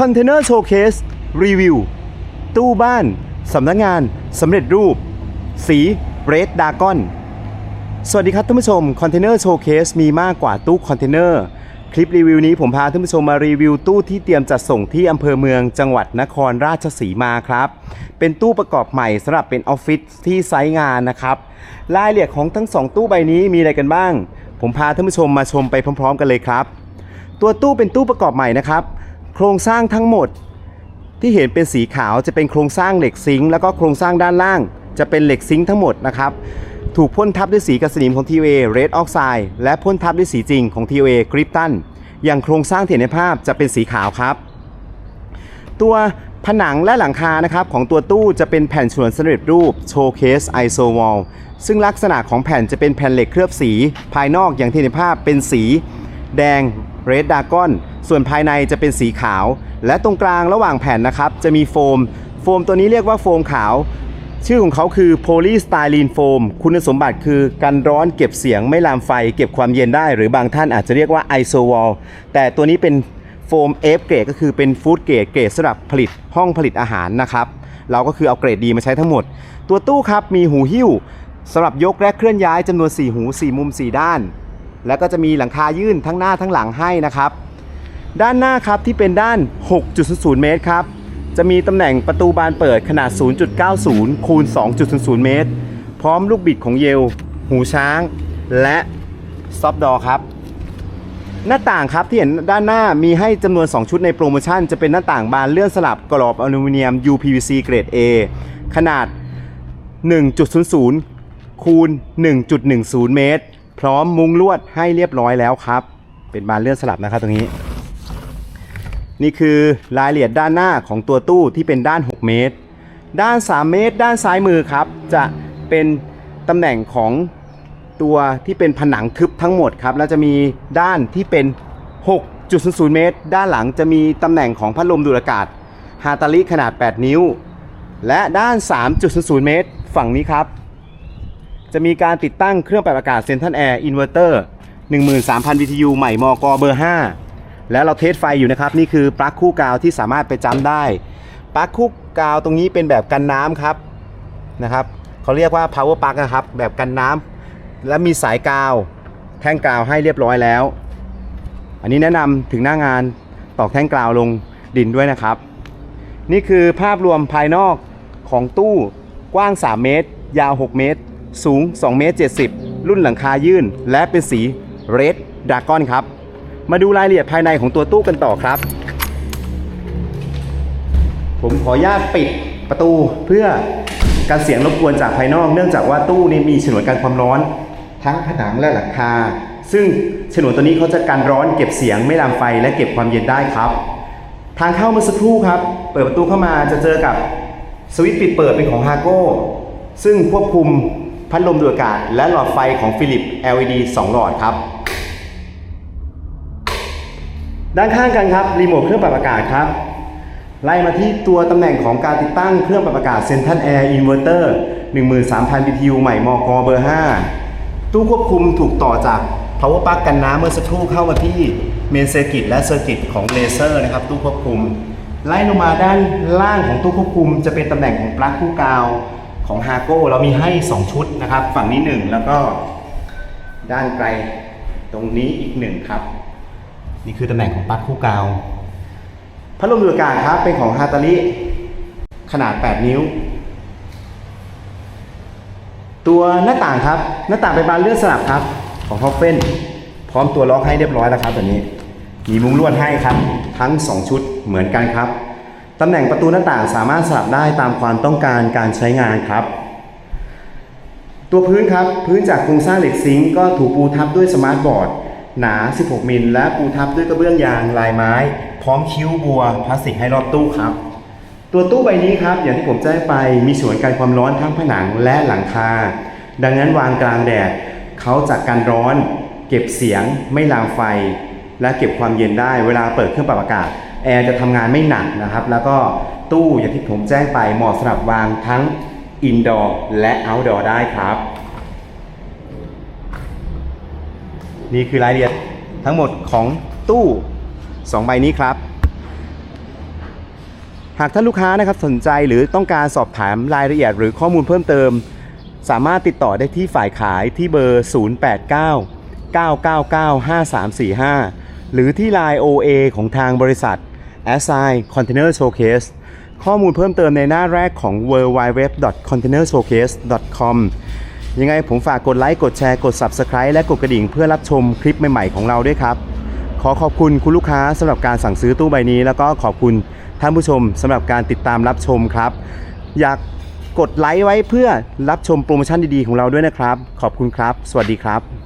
คอนเทนเนอร์โชว์เคสรีวิว ตู้บ้าน สำนักงานสำเร็จรูป สีเรดดากอน สวัสดีครับท่านผู้ชมคอนเทนเนอร์โชว์เคสมีมากกว่าตู้คอนเทนเนอร์ คลิปรีวิวนี้ผมพาท่านผู้ชมมารีวิวตู้ที่เตรียมจัดส่งที่อำเภอเมืองจังหวัดนครราชสีมาครับ เป็นตู้ประกอบใหม่สำหรับเป็นออฟฟิศที่ไซต์งานนะครับรายละเอียดของทั้งสองตู้ใบนี้มีอะไรกันบ้าง ผมพาท่านผู้ชมมาชมไปพร้อม ๆ กันเลยครับ ตัวตู้เป็นตู้ประกอบใหม่นะครับ โครงสร้างทั้งหมด ที่เห็นเป็นสีขาวจะเป็นโครงสร้างเหล็กซิงค์แล้วก็โครงสร้างด้านล่าง จะเป็นเหล็กซิงค์ทั้งหมดนะครับถูกพ่นทับด้วยสีกระสนิมของ TOA Red Oxide และพ่นทับด้วยสีจริงของ TOA Krypton อย่างโครงสร้างที่เห็นในภาพจะเป็นสีขาวครับ ตัวผนังและหลังคานะครับของตัวตู้จะเป็นแผ่นฉนวนสำเร็จรูป Showcase ISO Wall ซึ่งลักษณะของแผ่นจะเป็นแผ่นเหล็กเคลือบสี ภายนอกอย่างที่เห็นในภาพเป็นสี แดง Red Dragon ส่วนภายในจะเป็นสีขาว และตรงกลางระหว่างแผ่นนะครับ จะมีโฟม โฟมตัวนี้เรียกว่าโฟมขาว ชื่อของเขาคือ Polystyrene Foam คุณสมบัติคือกันร้อนเก็บเสียงไม่ลามไฟ เก็บความเย็นได้ หรือบางท่านอาจจะเรียกว่า ISO Wall แต่ตัวนี้เป็นโฟม F เกรดก็คือเป็นฟู้ดเกรดเกรดสำหรับผลิตห้องผลิตอาหารนะครับเราก็คือเอาเกรดดีมาใช้ทั้งหมด ตัวตู้ครับมีหูหิ้วสำหรับยกและเคลื่อนย้ายจำนวน 4 หู 4 มุม 4 ด้าน แล้วก็จะมีหลังคายื่นทั้งหน้าทั้งหลังให้นะครับ ด้านหน้าครับที่เป็นด้าน 6.00 เมตรครับ จะมีตำแหน่งประตูบานเปิดขนาด 0.90 คูณ 2.00 เมตร พร้อมลูกบิดของเยล หูช้าง และซอฟดอครับ หน้าต่างครับที่เห็นด้านหน้ามีให้จำนวน 2 ชุดในโปรโมชั่น จะเป็นหน้าต่างบานเลื่อนสลับกรอบอลูมิเนียม UPVC เกรด A ขนาด 1.00 คูณ 1.10 เมตร พร้อมมุ้งลวดให้เรียบร้อยแล้วครับ เป็นบานเลื่อนสลับนะครับตรงนี้ นี่คือรายละเอียดด้านหน้าของตัวตู้ที่เป็นด้าน 6 เมตร ด้าน 3 เมตร ด้านซ้ายมือครับ จะเป็นตำแหน่งของตัวที่เป็นผนังทึบทั้งหมดครับ แล้วจะมีด้านที่เป็น 6.00 เมตร ด้านหลังจะมีตำแหน่งของพัดลมดูดอากาศฮาตาลิขนาด 8 นิ้ว และด้าน 3.00 เมตร ฝั่งนี้ครับ จะมีการติดตั้งเครื่องปรับอากาศเซนทันแอร์อินเวอร์เตอร์13,000 BTU ใหม่มกเบอร์ 5 แล้วเราเทสไฟอยู่นะครับ นี่คือปลั๊กคู่กาวที่สามารถไปจำได้ปลั๊กคู่กาวตรงนี้เป็นแบบกันน้ำครับนะครับเขาเรียกว่า power plug นะครับ แบบกันน้ำและมีสายกาว แท่งกาวให้เรียบร้อยแล้ว อันนี้แนะนำถึงหน้างานตอกแท่งกาวลงดินด้วยนะครับ นี่คือภาพรวมภายนอกของตู้กว้าง 3 เมตร ยาว 6 เมตร สูง 2 เมตร 70 รุ่นหลังคายื่น และเป็นสี Red Dragon ครับ มาดูรายละเอียดภายในของตัวตู้กันต่อครับ ผมขออนุญาตปิดประตูเพื่อการเสียงรบกวนจากภายนอก เนื่องจากว่าตู้นี้มีฉนวนกันความร้อน ทั้งผนังและหลังคา ซึ่งฉนวนตัวนี้เขาจะกันร้อนเก็บเสียงไม่ลามไฟและเก็บความเย็นได้ครับ ทางเข้าเมื่อสักครู่ครับ เปิดประตูเข้ามาจะเจอกับสวิตช์ปิดเปิดเป็นของฮาโก้ซึ่งควบคุมพัดลมดูดอากาศและหลอดไฟของฟิลิป LED 2 หลอดครับ ด้านข้างกันครับรีโมทเครื่องปรับอากาศครับไล่มาที่ตัวตำแหน่งของการติดตั้งเครื่องปรับอากาศ Central Air Inverter 13,000 BTU ใหม่มกเบอร์ 5 ตู้ควบคุมถูกต่อจาก power plug กันน้ำเมื่อสักครู่เข้ามาที่เมนเซอร์กิตและเซอร์กิตของเลเซอร์นะครับ ตู้ควบคุม ไล่ลงมาด้านล่างของตู้ควบคุม จะเป็นตำแหน่งของปลั๊กคู่กาวของ h a g o เรามีให้ 2 ชุดนะครับ ฝั่งนี้ 1 แล้วก็ด้านไกลตรงนี้อีก 1 ครับ นี่คือตำแหน่งของปลั๊กคู่กาว พัดลมดูดอากาศครับ เป็นของฮาตาลิขนาด 8 นิ้ว ตัวหน้าต่างครับ หน้าต่างเป็นบานเลื่อนสลับครับ ของฮอฟเฟนพร้อมตัวล็อกให้เรียบร้อยแล้วครับตัวนี้ มีมุ้งลวดให้ครับ ทั้ง 2 ชุดเหมือนกันครับตำแหน่งประตูหน้าต่างสามารถสลับได้ตามความต้องการการใช้งานครับ ตัวพื้นครับ พื้นจากโครงสร้างเหล็กซิงก์ก็ถูกปูทับด้วยสมาร์ทบอร์ด หนา 16 มิล และปูทับด้วยกระเบื้องยางลายไม้ พร้อมคิ้วบัวพลาสติกให้รอบตู้ครับ ตัวตู้ใบนี้ครับ อย่างที่ผมแจ้งไปมีส่วนกันความร้อนทั้งผนังและหลังคา ดังนั้นวางกลางแดดเขาจะกันร้อน เก็บเสียง ไม่ลามไฟ และเก็บความเย็นได้เวลาเปิดเครื่องปรับอากาศแอร์จะทำงานไม่หนักนะครับ แล้วก็ตู้อย่างที่ผมแจ้งไปเหมาะสำหรับวางทั้งอินดอร์และเอาท์ดอร์ได้ครับ นี่คือรายละเอียดทั้งหมดของตู้ 2 ใบนี้ครับ หากท่านลูกค้านะครับสนใจหรือต้องการสอบถามรายละเอียดหรือข้อมูลเพิ่มเติม สามารถติดต่อได้ที่ฝ่ายขายที่เบอร์ 089 999 5345 หรือที่ Line OA ของทางบริษัท a s s i Container Showcase ข้อมูลเพิ่มเติมในหน้าแรกของ w w w c o n t a i n e r s h o w c a s e c o m ยังไงผมฝากกดไลค์ กดแชร์ กด Subscribe และกดกระดิ่งเพื่อรับชมคลิปใหม่ๆของเราด้วยครับ ขอขอบคุณคุณลูกค้าสำหรับการสั่งซื้อตู้ใบนี้ แล้วก็ขอบคุณท่านผู้ชมสำหรับการติดตามรับชมครับ อยากกดไลค์ไว้เพื่อรับชมโปรโมชั่นดีๆของเราด้วยนะครับ ขอบคุณครับ สวัสดีครับ